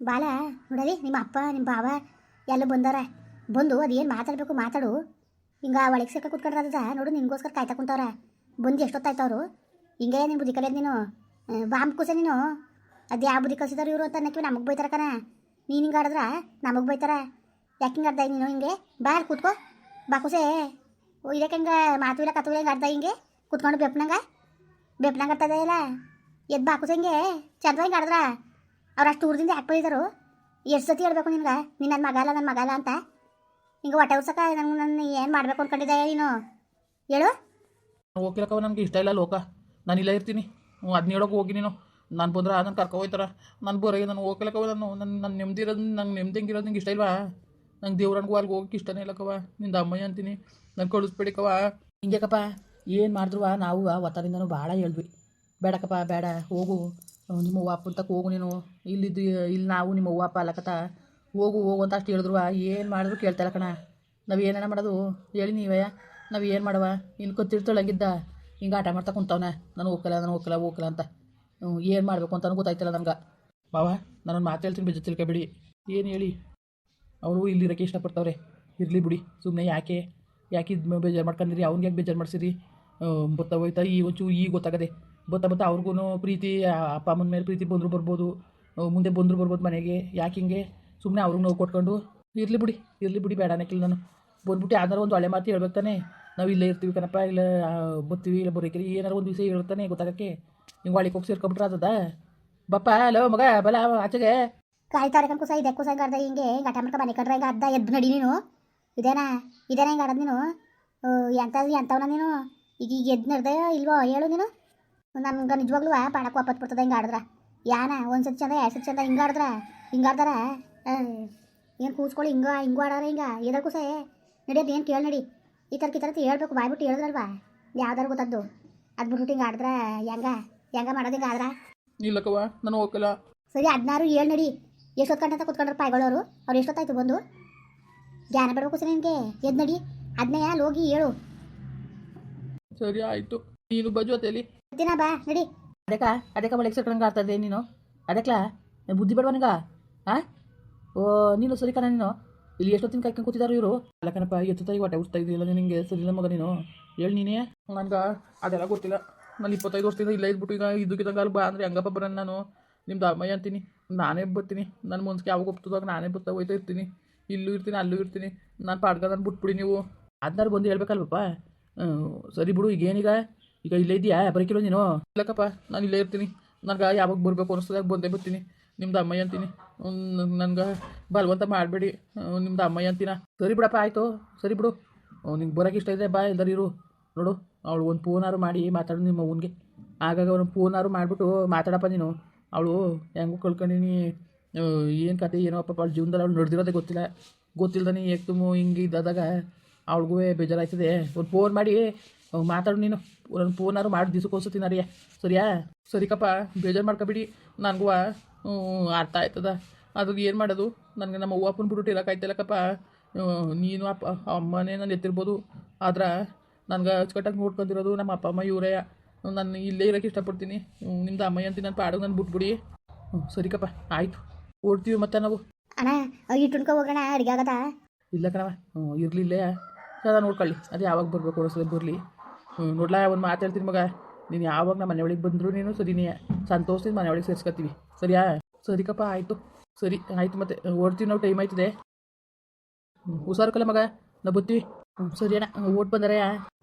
ಬಾಲ, ನೋಡಲಿ, ನಿಮ್ಮ ಅಪ್ಪ, ನಿಮ್ಮ ಬಾವ ಎಲ್ಲ ಬಂದಾರ. ಬಂದು ಅದೇನು ಮಾತಾಡಬೇಕು ಮಾತಾಡು. ಹಿಂಗೆ ಒಳಗೆ ಸಿಕ್ಕ ಕುತ್ಕೊಂಡ್ರದ ನೋಡು, ನಿನ್ಗೋಸ್ಕರ ಕಾಯ್ತಾ ಕುಂತವ್ರ. ಬಂದು ಎಷ್ಟೊತ್ತಾಯ್ತವ್ರು ಹಿಂಗೆ ನಿಮ್ಮ ಬುದ್ಧಿ ಕಲಿಯೋದು ನೀನು? ಬಾಂಬ್ ಕೂಸ ನೀನು? ಅದು ಯಾವ ಬುದ್ಧಿ ಕಲಿಸಿದಾರು ಇವರು ಅಂತ ಅನ್ನಕ್ಕೆ ನಮಗೆ ಬೈತಾರ ಕಣ. ನೀನು ಹಿಂಗೆ ಆಡಿದ್ರ ನಮಗೆ ಬೈತಾರ. ಯಾಕೆ ಹಿಂಗೆ ಆಡ್ದ ನೀನು ಹಿಂಗೆ? ಬಾ ಕೂತ್ಕೋ. ಬಾ ಕುಸೆ. ಇದಕ್ಕೆ ಹಿಂಗೆ ಮಾತು ಇಲ್ಲ ಕತ್ತು ಹಿಂಗೆ ಆಡ್ದ ಹಿಂಗೆ? ಕುತ್ಕೊಂಡು ಬೆಪ್ಪನಂಗ ಬೆಪ್ನಂಗೆ ಆಡ್ತದ ಇಲ್ಲ ಎದ್ದು ಬಾ ಕುಸೆ ಹಿಂಗೆ. ಚಂದ ಹಿಂಗೆ ಆಡಿದ್ರ? ಅವ್ರು ಅಷ್ಟು ಊರದಿಂದ ಯಾಕೆ ಬೈದರು? ಎಷ್ಟು ಸತಿ ಹೇಳ್ಬೇಕು ನಿನ್ಗೆ? ನೀನು ನನ್ನ ಮಗಾಲ ನನ್ನ ಮಗಲ್ಲ ಅಂತ? ಹಿಂಗೆ ಹೊಟ್ಟೆ ಉರ್ಸಕ ನಂಗೆ ನನ್ನ ಏನು ಮಾಡಬೇಕು ಅನ್ಕೊಂಡಿದ್ದೆ ನೀನು? ಹೇಳು. ಹೋಗ್ಲಿಕ್ಕವ ನನಗೆ ಇಷ್ಟ ಇಲ್ಲ, ಲೋಕ. ನಾನು ಇಲ್ಲ ಇರ್ತೀನಿ. ಅದನ್ನ ಹೇಳೋಕೆ ಹೋಗಿ ನೀನು. ನಾನು ಬಂದ್ರೆ ಅದನ್ನು ಕರ್ಕೊ ಹೋಯ್ತಾರ. ನಾನು ಬರೋ, ನಾನು ಹೋಗ್ಲಿಕ್ಕವ ನಾನು. ನನ್ನ ನನ್ನ ನೆಮ್ಮದಿ ಇರೋದು, ನಂಗೆ ನೆಮ್ಮದಿ ಇರೋದು ನಂಗೆ ಇಷ್ಟ ಇಲ್ವಾ? ನಂಗೆ ದೇವ್ರನ್ಗೂ ಅಲ್ಲಿಗೆ ಹೋಗಕ್ಕೆ ಇಷ್ಟನೇ ಇಲ್ಲಕ್ಕವ ನಿಂದ ಅಮ್ಮಯ್ಯ ಅಂತೀನಿ. ನಂಗೆ ಕಳಿಸ್ಬೇಡಿಕವ ಹಿಂಗೆಕಪ್ಪ ಏನು ಮಾಡಿದ್ರು ನಾವು ಒತ್ತರಿಂದನೂ ಭಾಳ ಹೇಳಿದ್ವಿ. ಬೇಡಕ್ಕಪ್ಪ ಬೇಡ. ಹೋಗು. ನಿಮ್ಮ ಅವ್ವ ಅಪ್ಪನ ತಕ್ಕ ಹೋಗು ನೀನು. ಇಲ್ಲಿದ್ದು, ಇಲ್ಲಿ ನಾವು ನಿಮ್ಮ ಅವ್ವ ಅಪ್ಪ ಅಲ್ಲಕತ್ತ. ಹೋಗು ಹೋಗು ಅಂತ ಅಷ್ಟು ಹೇಳಿದ್ರು. ಏನು ಮಾಡಿದ್ರು ಕೇಳ್ತಾಯಿಲ್ಲ ಕಣ. ನಾವು ಏನೇನ ಮಾಡೋದು? ಹೇಳಿ ನೀವೇ ನಾವು ಏನು ಮಾಡವ? ಇನ್ನು ಗೊತ್ತಿರ್ತೊಳಗಿದ್ದ ಹಿಂಗೆ ಆಟ ಮಾಡ್ತಾ ಕುಂತವನ. ನಾನು ಹೋಗಲ್ಲ ನಾನು ಹೋಗಲ್ಲ ಹೋಗಲ್ಲ ಅಂತ. ಏನು ಮಾಡಬೇಕು ಅಂತಲೂ ಗೊತ್ತಾಯ್ತಿಲ್ಲ ನನಗೆ. ಬಾವ ನಾನೊಂದು ಮಾತು ಹೇಳ್ತೀನಿ ಬೇಜ ತಿಳ್ಕೊಬೇಡಿ ಏನು ಹೇಳಿ? ಅವರು ಇಲ್ಲಿರೋಕ್ಕೆ ಇಷ್ಟಪಡ್ತಾವ್ರೆ. ಇರಲಿ ಬಿಡಿ. ಸುಮ್ಮನೆ ಯಾಕೆ? ಯಾಕೆ ಇದು ಬೇಜಾರು ಮಾಡ್ಕೊಂಡಿರಿ? ಅವ್ನಿಗೆ ಯಾಕೆ ಬೇಜಾರು ಮಾಡಿಸಿರಿ? ಬರ್ತಾ ಹೋಯ್ತಾ ಈ ಒಂಚೂರು ಈಗ ಗೊತ್ತಾಗದೆ. ಬತ್ತಾ ಬತ್ತಾ ಅವ್ರಿಗೂ ಪ್ರೀತಿ ಅಪ್ಪ ಅಮ್ಮನ ಮೇಲೆ ಪ್ರೀತಿ ಬಂದರು ಬರ್ಬೋದು. ಮುಂದೆ ಬಂದರು ಬರ್ಬೋದು ಮನೆಗೆ. ಯಾಕೆ ಹಿಂಗೆ? ಸುಮ್ಮನೆ ಅವ್ರಿಗೆ ನೋವು ಕೊಟ್ಕೊಂಡು ಇರಲಿ ಬಿಡಿ ಇರಲಿ ಬಿಡಿ ಬೇಡ ಅನ್ನಕ್ಕಿಲ್ಲ ನಾನು. ಬಂದ್ಬಿಟ್ಟು ಯಾವ್ದಾರು ಒಂದು ಒಳ್ಳೆ ಮಾತು ಹೇಳ್ಬೇಕು ತಾನೆ. ನಾವು ಇಲ್ಲೇ ಇರ್ತೀವಿ ಕಣಪ್ಪ, ಇಲ್ಲ ಬರ್ತೀವಿ, ಇಲ್ಲ ಬರೋಕಿರಿ ಏನಾರು ಒಂದು ವಿಷಯ ಹೇಳ್ತಾನೆ ಗೊತ್ತಾಗಕ್ಕೆ? ಹಿಂಗೆ ಒಳಗೆ ಹೋಗಿ ಸೇರ್ಕೊಂಬಿಟ್ರೆ ಅದ ಬಪ್ಪ, ಹಲೋ ಮಗ, ಬಲ, ಆಚೆಗೆ. ಕಾಯ್ತಾರೆ ಕಣ್ ಕುಸ, ಇದೆ ಕುಸ ಹಿಂಗೆ ಹಿಂಗೆ ಹಿಂಗೆ ಆಟ ಮಾಡ್ಕೊ ಮನೆ ಕಡ್ರೆ ಹಿಂಗೆ ಅದ್ದ ಎದ್ದು ನಡಿ ನೀನು. ಇದೇನಾ? ಇದೇನಾ ಹಿಂಗೆ ಆಡೋದು ನೀನು? ಎಂತ ಎಂತವನ ನೀನು? ಈಗ ಈಗ ಎದ್ದು ನಡೆದ ಇಲ್ವೋ? ಹೇಳು ನೀನು. ನನ್ಗೆ ನಿಜವಾಗ್ಲೂ ಪಾಡಕ್ಕೆ ವಾಪಸ್ ಬರ್ತದೆ ಹಿಂಗೆ ಆಡಿದ್ರೆ. ಯಾನ? ಒಂದು ಸತಿ ಚಂದ ಎರಡು ಸತಿ ಚಂದ ಹಿಂಗೆ ಆಡಿದ್ರೆ? ಹಿಂಗೆ ಆಡ್ದಾರ? ಏನು ಕೂಸ್ಕೊಳ್ಳಿ ಹಿಂಗೆ ಹಿಂಗೂ ಆಡಾರ ಹಿಂಗೆ? ಇದಕ್ಕೂ ಸಹ ನಡಿಯೋದು ಏನು ಕೇಳಿ ನಡಿ. ಈ ಥರ ಈ ಥರ ಹೇಳ್ಬೇಕು ಬಾಯ್ಬಿಟ್ಟು ಹೇಳಿದ್ರಲ್ವಾ? ಯಾವ್ದಾರು ಗೊತ್ತದ್ದು. ಅದು ಬಿಟ್ಬಿಟ್ಟು ಹಿಂಗೆ ಆಡಿದ್ರೆ ಹೆಂಗ? ಹೆಂಗ ಮಾಡೋದು ಹಿಂಗೆ ಆದ್ರೆ? ಇಲ್ಲಕ್ಕವ ನಾನು ಹೋಗಲ್ಲ ಸರಿ ಹದಿನಾರು ಏಳು ನಡಿ. ಎಷ್ಟೊತ್ತು ಗಂಟೆ ಅಂತ ಕೂತ್ಕೊಂಡ್ರೆ ಪಾಯ್ಗಳವರು? ಅವ್ರು ಎಷ್ಟೊತ್ತಾಯ್ತು ಬಂದು? ಜ್ಞಾನ ಬಿಡ್ಬೇಕು ಸರ್ ನಿನಗೆ? ಎದ್ದು ನಡಿ. ಅದನ್ನೇ ಅಲ್ಲಿ ಹೋಗಿ ಹೇಳು. ಸರಿ ಆಯಿತು. ನೀನು ಬಾ ದಿನ ಬಾ, ನಡಿ. ಅದಕ್ಕ ಅದಕ್ಕ ಒಳಗೆ ಸೇರ್ಕೊಂಡಂಗೆ ಆಗ್ತದೆ ನೀನು. ಅದಕ್ಲ ಬುದ್ಧಿ ಬೇಡವ ನಿಂಗ ಹಾಂ ಓ, ನೀನು ಸರಿ ಕಣ ನೀನು. ಇಲ್ಲಿ ಎಷ್ಟೊತ್ತಿನ ಕಾಯ್ಕೊಂಡು ಕೂತಿದಾರು ಇವರು? ಅಲ್ಲ ಕಣಪ್ಪ ತಾಯಿ ಹೊಟ್ಟೆ ಉಸ್ತಾ ಇದೆಯಲ್ಲ ನಿನಗೆ ಸರಿ ಇಲ್ಲ ಮಗ ನೀನು. ಹೇಳಿ ನೀನೇ. ನನ್ಗೆ ಅದೆಲ್ಲ ಗೊತ್ತಿಲ್ಲ. ನಾನು ಇಪ್ಪತ್ತೈದು ವರ್ಷದಿಂದ ಇಲ್ಲೇ ಇದ್ಬಿಟ್ಟು ಈಗ ಇದಕ್ಕಿದ್ದಾಗ ಬಾ ಅಂದರೆ ಹೆಂಗಪ್ಪ ಬರೋಣ ನಾನು? ನಿಮ್ಮ ಅಮ್ಮಯ್ಯ ಅಂತೀನಿ. ನಾನೇ ಬರ್ತೀನಿ. ನನ್ನ ಮನ್ಸಿಗೆ ಯಾವಾಗ ಒಪ್ತದಾಗ ನಾನೇ ಬರ್ತಾ ಹೋಯ್ತಾ ಇರ್ತೀನಿ. ಇಲ್ಲೂ ಇರ್ತೀನಿ, ಅಲ್ಲೂ ಇರ್ತೀನಿ. ನಾನು ಪಾಡ್ಗದನ್ನು ನಾನು ಬಿಟ್ಬಿಡಿ ನೀವು. ಅದನ್ನಾರು ಬಂದು ಹೇಳ್ಬೇಕಲ್ವಪ್ಪ? ಸರಿ ಬಿಡು ಈಗ ಏನೀಗ ಈಗ ಇಲ್ಲೇ ಇದೆಯಾ ಕಿಲೋ ನೀನು? ಇಲ್ಲಕ್ಕಪ್ಪ ನಾನು ಇಲ್ಲೇ ಇರ್ತೀನಿ. ನನಗೆ ಯಾವಾಗ ಬರಬೇಕು ಅನಿಸ್ತದೆ ಬಂದೇ ಬರ್ತೀನಿ ನಿಮ್ದು ಅಮ್ಮಯ್ಯ ಅಂತೀನಿ. ನನ್ಗೆ ಬಲವಂತ ಮಾಡಬೇಡಿ. ನಿಮ್ದು ಅಮ್ಮಯ್ಯ ಅಂತೀನ? ಸರಿ ಬಿಡಪ್ಪ, ಆಯಿತು. ಸರಿ ಬಿಡು. ನಿಂಗೆ ಬರೋಕೆ ಇಷ್ಟ ಇದೆ, ಬಾ, ಎಲ್ಲರೂ ಇರು. ನೋಡು, ಅವಳು ಒಂದು ಫೋನಾರು ಮಾಡಿ ಮಾತಾಡು ನಿಮ್ಮ ಅವ್ವನಿಗೆ ಆಗಾಗ ಅವ್ನು ಫೋನಾರು ಮಾಡಿಬಿಟ್ಟು ಮಾತಾಡಪ್ಪ ನೀನು. ಅವಳು ಹೆಂಗೂ ಕಳ್ಕೊಂಡಿನಿ. ಏನು ಕತೆ ಏನೋ ಪಾಪ ಅವಳು ಜೀವನದಲ್ಲಿ ಅವಳು ನಡೆದಿರೋದೇ ಗೊತ್ತಿಲ್ಲ. ಗೊತ್ತಿಲ್ದಾನೆ ಏಕ್ ತುಮು ಹಿಂಗೆ ಇದ್ದಾಗ ಅವಳಿಗೂ ಬೇಜಾರಾಯ್ತದೆ. ಒಂದು ಫೋನ್ ಮಾಡಿ ಮಾತಾಡು ನೀನು. ಒಂದು ಫೋನಾರು ಮಾಡಿ ದಿವಸಕ್ಕೋಸ್ತೀನಿ ಅರಿಯ ಸರಿಯಾ? ಸರಿಕಪ್ಪ ಬೇಜಾರು ಮಾಡ್ಕೊಬಿಡಿ. ನನಗೂ ಅರ್ಥ ಆಯ್ತದ. ಅದು ಏನು ಮಾಡೋದು? ನನಗೆ ನಮ್ಮ ಅವ್ವ ಅಪ್ಪನ ಬಿಟ್ಟು ಇರೋಕ್ಕಾಯ್ತಿಲ್ಲಕ್ಕಪ್ಪ ನೀನು ಅಪ್ಪ ಅಮ್ಮನೇ ನಾನು ಎತ್ತಿರ್ಬೋದು. ಆದ್ರೆ ನನಗೆ ಅಚ್ಚುಕಟ್ಟಾಗಿ ನೋಡ್ಕೊಂಡಿರೋದು ನಮ್ಮ ಅಪ್ಪ ಅಮ್ಮ ಇವರೇ. ನಾನು ಇಲ್ಲೇ ಇರೋಕ್ಕೆ ಇಷ್ಟಪಡ್ತೀನಿ. ನಿಮ್ದು ಅಮ್ಮಯ್ಯ ಅಂತ ನಾನು ಪಾಡು ನಾನು ಬಿಟ್ಬಿಡಿ. ಹ್ಞೂ ಸರಿಕಪ್ಪ ಆಯಿತು. ಓಡ್ತೀವಿ ಮತ್ತೆ ನಾವು. ಅಣ್ಣ ಇಟ್ಟುಣ್ಕ ಹೋಗೋಣ ಅಡುಗೆ ಆಗದ? ಇಲ್ಲ ಕಣವ ಹ್ಞೂ ಇರಲಿಲ್ಲ ಸದಾ ನೋಡ್ಕೊಳ್ಳಿ. ಅದು ಯಾವಾಗ ಬರಬೇಕು ಅನಿಸ್ತದೆ ಬರಲಿ. ನೋಡ್ಲಾ, ಒಂದು ಮಾತಾಡ್ತೀನಿ ಮಗ. ನೀನು ಯಾವಾಗ ನಮ್ಮ ಮನೆ ಒಳಗೆ ಬಂದರೂ ನೀನು ಸರಿನೇ. ಸಂತೋಷದಿಂದ ಮನೆ ಒಳಗೆ ಸೇರಿಸ್ಕೊತೀವಿ ಸರಿಯಾ ಸರಿಕಪ್ಪ ಆಯಿತು. ಸರಿ, ಆಯಿತು ಮತ್ತೆ, ಓಡ್ತೀವಿ ನಾವು ಟೈಮ್ ಆಯ್ತದೆ. ಹ್ಞೂ ಹುಷಾರ್ಕಲ್ಲ ಮಗ? ನಾವು ಬತ್ತೀವಿ. ಸರಿ ಅಣ್ಣ ಓಟ್ ಬಂದರೆ.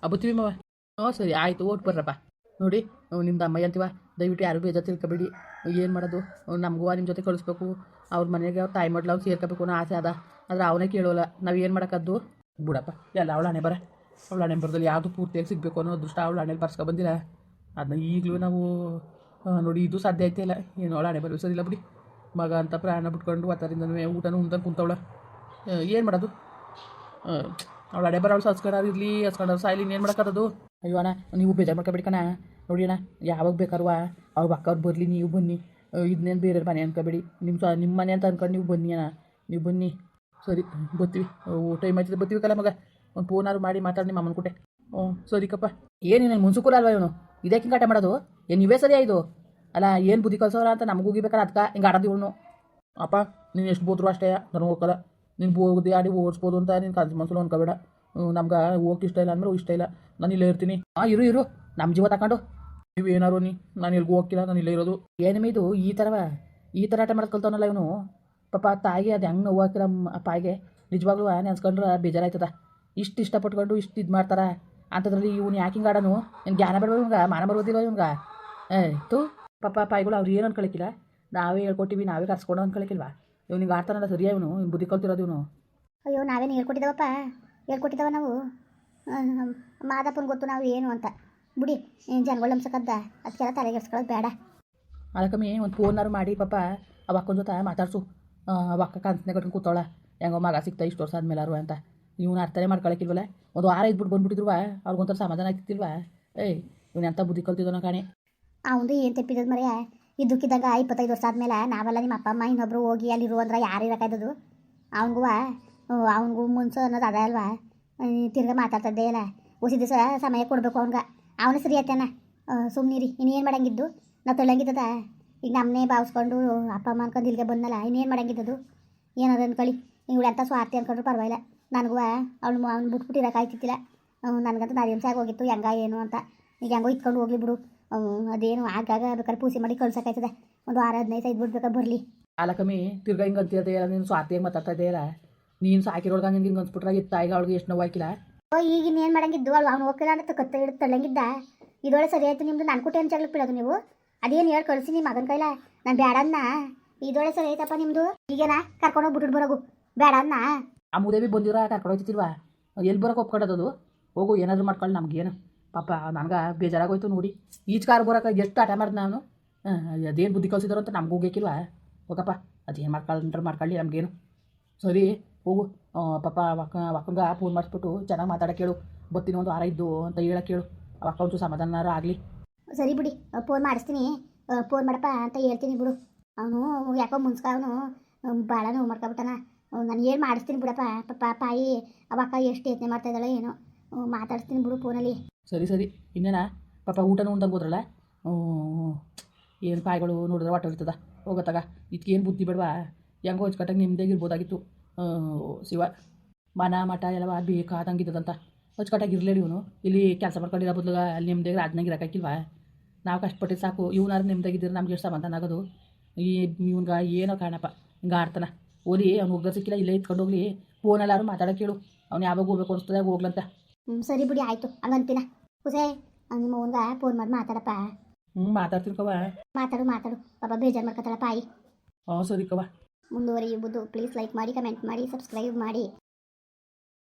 ಆ, ಬತ್ತೀವಿ ಮವ. ಹ್ಞೂ ಸರಿ, ಆಯಿತು ಓಟ್ ಬರ್ರಪ್ಪ. ನೋಡಿ ನಿಮ್ದು ಅಮ್ಮಯ್ಯ ಅಂತೀವ, ದಯವಿಟ್ಟು ಯಾರು ಬೇಜಾರು ತಿಳ್ಕೊಬೇಡಿ. ಏನು ಮಾಡೋದು? ನಮಗೂ ನಿಮ್ಮ ಜೊತೆ ಕಳಿಸ್ಬೇಕು. ಅವ್ರ ಮನೆಗೆ ಅವ್ರ ತಾಯಿ ಮಡ್ಲು ಅವ್ರು ಸೇರ್ಕೋಬೇಕು ಅನ್ನೋ ಆಸೆ ಅದ. ಆದರೆ ಅವನೇ ಕೇಳೋಲ್ಲ. ನಾವು ಏನು ಮಾಡೋಕ್ಕದ್ದು ಬಿಡಪ್ಪ, ಎಲ್ಲ ಅವಳ ಹಣೆ ಬರ. ಅವಳ ಹಣೆ ಬರದಲ್ಲಿ ಯಾವುದು ಪೂರ್ತಿಯಾಗಿ ಸಿಗಬೇಕು ಅನ್ನೋ ಅದೃಷ್ಟ ಅವಳ ಹಣೆಲಿ ಬರ್ಸ್ಕೊ ಬಂದಿಲ್ಲ. ಅದನ್ನ ಈಗಲೂ ನಾವು ನೋಡಿ ಇದು ಸಾಧ್ಯ ಆಯ್ತಿಲ್ಲ ಏನು ಅವಳ ಹಣೆ ಬರೋ ಸರಿಲ್ಲ ಬಿಡಿ. ಮಗ ಅಂತ ಪ್ರಾಣ ಬಿಟ್ಕೊಂಡು ಅದರಿಂದನೂ ಊಟನೂ ಉಂಟು ಕುಂತವಳ. ಏನು ಮಾಡೋದು? ಅವಳು ಹಣೆ ಬರೋಳು ಹಸ್ಕೊಂಡಾರು ಇರಲಿ ಹಸ್ಕೊಂಡಾರು ಸಾಯ್ಲಿ ಏನು ಮಾಡೋಕ್ಕದು ಅಯ್ಯೋ ಅಣ್ಣ, ನೀವು ಬೇಜಾರು ಮಾಡ್ಕೊಬೇಡಿ ಕಣ. ನೋಡಿ ಅಣ್ಣ, ಯಾವಾಗ ಬೇಕಾರುವ ಅವ್ರ ಅಕ್ಕವ್ರು ಬರಲಿ, ನೀವು ಬನ್ನಿ. ಇದನ್ನೇನು ಬೇರೆ ಮನೆ ಅನ್ಕೋಬೇಡಿ. ನಿಮ್ಮ ಸ ನಿಮ್ಮ ಮನೆ ಅಂತ ಅನ್ಕೊಂಡು ನೀವು ಬನ್ನಿ ಅಣ್ಣ. ನೀವು ಬನ್ನಿ. ಸರಿ, ಬರ್ತೀವಿ. ಟೈಮ್ ಆಯ್ತದೆ ಬರ್ತೀವಿ ಕಲ ಮಗ? ಒಂದು ಫೋನಾರು ಮಾಡಿ ಮಾತಾಡಿ ನಿಮ್ಮ ಅಮ್ಮನ ಕೊಟ್ಟೆ ಹ್ಞೂ ಸರಿಕಪ್ಪ ಏನು ನನ್ನ ಮುನ್ಸುಕೂಲ ಅಲ್ವಾ ಇವನು? ಇದಕ್ಕೆ ಹಿಂಗೆ ಆಟ ಮಾಡೋದು? ಏನು ನೀವೇ ಸರಿ ಇದು? ಅಲ್ಲ, ಏನು ಬುದ್ಧಿ ಕಲ್ಸೋರ ಅಂತ ನಮಗೂ ಹೋಗಿಬೇಕಲ್ಲ ಅದಕ್ಕೆ ಹಿಂಗೆ ಆಡೋದು ಇವನು. ಅಪ್ಪ, ನೀನು ಎಷ್ಟು ಬೋದ್ರು ಅಷ್ಟೇ ನನಗೆ ಹೋಗಲ್ಲ. ನೀನು ಬೋದಿ ಆಡಿ, ಓಡಿಸ್ಬೋದು ಅಂತ ನೀನು ಕನ್ಸು ಮನ್ಸಲು ಅನ್ಕೋಬೇಡ. ನಮ್ಗೆ ಹೋಗಿ ಇಷ್ಟ ಇಲ್ಲ ಅಂದ್ರೆ ಇಷ್ಟ ಇಲ್ಲ. ನಾನು ಇಲ್ಲೇ ಇರ್ತೀನಿ. ಹಾಂ ಇರು ಇರು. ನಮ್ಮ ಜೀವ ತಗೊಂಡು ನೀವು ಏನಾರು ನೀ, ನಾನು ಎಲ್ಗೂ ಹೋಗ್ತಿಲ್ಲ ನಾನು ಇಲ್ಲೇ ಇರೋದು. ಏನೇ ಇದು? ಈ ಥರವ ಈ ಥರ ಆಟ ಮಾಡೋದು ಕಲ್ತವನಲ್ಲ ಇವನು? ಪಾಪ ತಾಯಿಗೆ ಅದು ಹೆಂಗೆ ನೋವು ಹಾಕಿರ ಆ ಪಾಯಿಗೆ ನಿಜವಾಗ್ಲೂ ನೆನ್ಸ್ಕೊಂಡ್ರೆ ಬೇಜಾರಾಯ್ತದ. ಇಷ್ಟು ಇಷ್ಟಪಟ್ಕೊಂಡು ಇಷ್ಟು ಇದು ಮಾಡ್ತಾರೆ? ಅಂಥದ್ರಲ್ಲಿ ಇವ್ನು ಯಾಕೆ ಹಿಂಗೆ ಆಡೋನು? ಏನು ಜ್ಞಾನ ಬೇಡ ಇವ್ಗೆ ಮಾನ ಬರೋದಿಲ್ಲ ಇವ್ಗೆ ಏ ತು ಪಾಪ ಪಾಯಿಗಳು ಅವ್ರು ಏನು ಅನ್ಕೊಳಕ್ಕಿಲ್ಲ ನಾವೇ ಹೇಳ್ಕೊಟ್ಟಿವಿ ನಾವೇ ಕರ್ಸ್ಕೊಂಡು ಅನ್ಕೊಳಕ್ಕಿಲ್ವಾ ಇವ್ನಿಗೆ ಆಡ್ತಾನಲ್ಲ ಸರಿಯಾ ಇವನು? ಇವ್ನು ಬುದ್ಧಿ ಕಲ್ತಿರೋದು ಇವನು? ಅಯ್ಯೋ ನಾವೇನು ಹೇಳ್ಕೊಟ್ಟಿದ್ದಾವಪ್ಪ ಹೇಳ್ಕೊಟ್ಟಿದ್ದಾವ ನಾವು? ಮಾದಪ್ಪನ ಗೊತ್ತು ನಾವು ಏನು ಅಂತ. ಬಿಡಿ ಜನಗಳು ಅಂಸಕ್ಕದ್ದ ಅದಕ್ಕೆಲ್ಲ ತಲೆಗೆಡ್ಸ್ಕೊಳ್ಳೋದು ಬೇಡ. ಅದಕ್ಕಮ್ಮಿ ಒಂದು ಫೋನಾರು ಮಾಡಿ ಪಾಪ ಅವಕ್ಕೊಂದು ಅಕ್ಕನ ಜೊತೆ ಮಾತಾಡ್ಸು. ಅವಕ್ಕ ಅಕ್ಕ ಕನ್ಸನೆ ಕಟ್ಕೊಂಡು ಕೂತಾಳ ಹೆಂಗೋ ಮಗ ಸಿಗ್ತಾ ಇಷ್ಟು ವರ್ಷ ಆದ್ಮೇಲಾರು ಅಂತ. ಇವ್ನು ಅರ್ಥನೇ ಮಾಡ್ಕೊಳಕ್ಕಿಲ್ವಲ್ಲ ಒಂದು ವಾರ ಇದ್ಬಿಟ್ಟು ಬಂದ್ಬಿಟ್ಟಿದ್ರುವ ಅವ್ರಿಗೊಂಥರ ಸಮಾಧಾನ ಆಗ್ತಿಲ್ವಾ ಏಯ್, ಇವನು ಎಂಥ ಬುದ್ಧಿ ಕಲ್ತಿದ್ದೋ ಕಾಣೆ. ಅವನು ಏನು ತೆಪ್ಪಿದ್ದದು ಮರೆಯ? ಇದ್ದಕ್ಕಿದ್ದಾಗ ಇಪ್ಪತ್ತೈದು ವರ್ಷ ಆದಮೇಲೆ ನಾವೆಲ್ಲ ನಿಮ್ಮ ಅಪ್ಪ, ಅಮ್ಮ ಇನ್ನೊಬ್ರು ಹೋಗಿ ಅಲ್ಲಿರು ಅಂದ್ರೆ ಯಾರು ಇರಕಾಯ್ದದು ಅವನಿಗೂ ಅವನಿಗೂ ಮುನ್ಸು ಅನ್ನೋದು ಅದ ಅಲ್ವಾ? ತಿರ್ಗಾ ಮಾತಾಡ್ತದ್ದೇ ಇಲ್ಲ. ಉಸಿ ದಿವಸ ಸಮಯ ಕೊಡಬೇಕು ಅವ್ನ್ಗೆ. ಅವನು ಸರಿ ಆಯ್ತಾನ? ಸುಮ್ಮನಿರಿ ಇನ್ನೇನು ಮಾಡಂಗಿದ್ದು? ನಾವು ತೊಳಂಗಿದ್ದದ ಈಗ ನಮ್ಮನ್ನೇ ಭಾವಿಸ್ಕೊಂಡು ಅಪ್ಪ, ಅಮ್ಮ ಅನ್ಕೊಂಡು ಇಲ್ಲಿಗೆ ಬಂದಲ್ಲ ಇನ್ನೇನು ಮಾಡಂಗಿದ್ದದು? ಏನಾದ್ರು ಅನ್ಕೊಳ್ಳಿ. ಎಂಥ ಸ್ವಾರ್ಥಿ ಅನ್ಕೊಂಡ್ರು ಪರವಾಗಿಲ್ಲ. ನನಗೂ ಅವಳು ಅವ್ನು ಬಿಟ್ಬಿಟ್ಟು ಇರೋಕ್ಕಾಯ್ತಿತ್ತಿಲ್ಲ ನನಗಂತೂ ಹಿಂಸೆ ಆಗೋಗಿತ್ತು ಹೆಂಗ ಏನು ಅಂತ. ಈಗ ಹೆಂಗೋ ಇಟ್ಕೊಂಡು ಹೋಗ್ಲಿ ಬಿಡು. ಅದೇನು ಆಗಾಗ ಬೇಕಾದ್ರೆ ಪೂಸಿ ಮಾಡಿ ಕಳ್ಸೋಕಾಯ್ತದೆ ಒಂದು ವಾರ ಹದಿನೈದು ಐದು ಬಿಟ್ಟು ಬೇಕಾದ್ರೆ ಬರಲಿ. ಕಮ್ಮಿ ತಿರ್ಗಾ ಹಿಂಗೆ ಅಂತಿರತ್ತೆ ನೀನು ಸ್ವಾರ್ಥಿಯಾಗಿ ಮಾತಾಡ್ತಾ ಇದೆಯಲ್ಲ ನೀನು ಸಾಕಿರೋಳ್ಗ ನಿನ್ಗೆ ಹಿಂಗೆ ಅನ್ಸ್ಬಿಟ್ರೆ ಈ ತಾಯಿಗೆ ಅವಳಿಗೆ ಎಷ್ಟು ನೋವು ಹಾಕಿಲ್ಲ ಓ ಈಗ ಏನು ಮಾಡಂಗಿದ್ದು? ಅವ್ನು ಹೋಗ್ತಿಲ್ಲ ಅಂತ ಕತ್ತ ಹಿಡಿದು ತಳ್ಳಂಗಿದ್ದ? ಇದೊಳೆ ಸರಿ ಆಯ್ತು ನಿಮ್ದು ನಾನು ಕುಟೆ ಅಂತ ಬಿಡೋದು ನೀವು? ಅದೇನು ಹೇಳಿ ಕಳಿಸಿ ನಿಮ್ಮ ಮಗನ ಕೈಲ? ನಾನು ಬೇಡ ಅನ್ನ ಇದೊಳೆ ಸರಿ ಆಯ್ತಪ್ಪ ನಿಮ್ಮದು ಈಗೇನಾ ಕರ್ಕೊಂಡೋಗಿ ಬಿಟ್ಟು ಬರೋಗು. ಬೇಡ ಅನ್ನ ಆ ಮುದೇವಿ ಬಂದಿರ ಕರ್ಕೊಂಡು ಹೋಗ್ತಿಲ್ವಾ ಎಲ್ಲಿ ಬರೋಕೆ ಒಪ್ಕೊಂಡದದು ಹೋಗು, ಏನಾದರೂ ಮಾಡ್ಕೊಳ್ಳಿ ನಮ್ಗೇನು ಪಾಪ, ನನಗೆ ಬೇಜಾರಾಗೋಯ್ತು ನೋಡಿ. ಈಚ್ ಕಾರ್ ಬರೋಕೆ ಎಷ್ಟು ಆಟ ಮಾಡಿದ್ ನಾನು? ಅದೇನು ಬುದ್ಧಿ ಕಲಿಸಿದ್ರು ಅಂತ ನಮ್ಗೆ ಹೋಗ್ಬೇಕಿಲ್ವ ಹೋಗಪ್ಪ, ಅದೇನು ಮಾಡ್ಕೊಂಡ್ರೆ ಮಾಡ್ಕೊಳ್ಳಿ ನಮಗೇನು. ಸರಿ, ಹೋಗು. ಪಾಪ ವಕ್ಕ ವಕ್ಕಂಗ ಫೋನ್ ಮಾಡಿಸ್ಬಿಟ್ಟು ಚೆನ್ನಾಗಿ ಮಾತಾಡೋಕೆ ಕೇಳು. ಬರ್ತೀನಿ ಒಂದು ವಾರ ಇದ್ದು ಅಂತ ಹೇಳಕ್ಕೆ ಕೇಳು. ಅಕ್ಕ ಒಂಚೂರು ಸಮಾಧಾನ ಆಗಲಿ. ಸರಿ ಬಿಡಿ ಫೋನ್ ಮಾಡಿಸ್ತೀನಿ. ಫೋನ್ ಮಾಡಪ್ಪ ಅಂತ ಹೇಳ್ತೀನಿ ಬಿಡು. ಅವನು ಯಾಕೋ ಮುನ್ಸ್ಕ, ಅವನು ಭಾಳ ನೋವು ಮಾಡ್ಕೊಬಿಟ್ಟಾನ ನಾನು ಏನು ಮಾಡಿಸ್ತೀನಿ ಬಿಡಪ್ಪ. ಪಾಪ ಪಾಯಿ ಅವಕ್ಕ ಎಷ್ಟು ಯತ್ನೆ ಮಾಡ್ತಾ ಇದ್ದಾಳೆ ಏನೋ. ಮಾತಾಡಿಸ್ತೀನಿ ಬಿಡು ಫೋನಲ್ಲಿ ಸರಿ ಸರಿ. ಇನ್ನೇನ? ಪಾಪ ಊಟನೂ ಉಂಡಂಗೆ ಹೋದ್ರಲ್ಲ? ಏನು ಪಾಯಿಗಳು ನೋಡಿದ್ರೆ ಹೊಟ್ಟೆ ಇರ್ತದ ಹೋಗತ್ತಾಗ? ಏನು ಬುದ್ಧಿ ಬೇಡವಾ? ಹೆಂಗೋ ಹೊಚ್ಕಟ್ಟಾಗ ನಿಮ್ದಾಗಿರ್ಬೋದಾಗಿತ್ತು ಇರ್ಬೋದಾಗಿತ್ತು. ಶಿವ. ಮನ, ಮಠ ಎಲ್ಲ ಬೇಕಾದಂಗಿದ್ದದಂತ ಹಚ್ಕಟ್ಟಾಗಿ ಇರಲಿ ಇವನು. ಇಲ್ಲಿ ಕೆಲಸ ಮಾಡ್ಕೊಂಡಿರೋ ಬದಲು ಅಲ್ಲಿ ನಿಮ್ದಾಗ ರಾಜ್ನಾಗ ಇರೋಕ್ಕಾಗಿಲ್ವಾ ನಾವು ಕಷ್ಟಪಟ್ಟಿದ್ದು ಸಾಕು. ಇವನಾರು ನಿಮ್ಮದಾಗಿದ್ದರೆ ನಮ್ಗೆ ಎಷ್ಟು ಸಮಾಧಾನ ಆಗೋದು? ಈ ಇವನ್ಗೆ ಏನೋ ಕಾಣಪ್ಪ ಹಿಂಗೆ ಆಡ್ತಾನ. ಓಲಿ ಅವ್ನು ಹೋಗ್ದ ಸಿಕ್ಕಿಲ್ಲ ಇಲ್ಲೇ ಇತ್ಕೊಂಡು ಹೋಗ್ಲಿ. ಫೋನಲ್ಲಾರು ಮಾತಾಡೋಕೆ ಕೇಳು ಅವ್ನು ಯಾವಾಗ ಹೋಗ್ಬೇಕು ಅನಿಸ್ತದೆ ಹೋಗ್ಲಂತ. ಹ್ಞೂ ಸರಿ ಬಿಡಿ ಆಯಿತು. ಹಂಗಂತೀನ? ಕುಸೇ ನಿಮ್ಮ ಅವನ್ಗ ಫೋನ್ ಮಾಡಿ ಮಾತಾಡಪ್ಪ. ಹ್ಞೂ ಮಾತಾಡ್ತೀನಿ ಕವ ಮಾತಾಡು ಮಾತಾಡು. ಪಾಪ ಬೇಜಾರು ಮಾಡ್ಕೊತಾಳ ಪಾಯಿ ಹಾಂ ಸರಿ ಕವ ಮುಂದುವರಿಯುವುದು. ಪ್ಲೀಸ್ ಲೈಕ್ ಮಾಡಿ ಕಮೆಂಟ್ ಮಾಡಿ ಸಬ್ಸ್ಕ್ರೈಬ್ ಮಾಡಿ.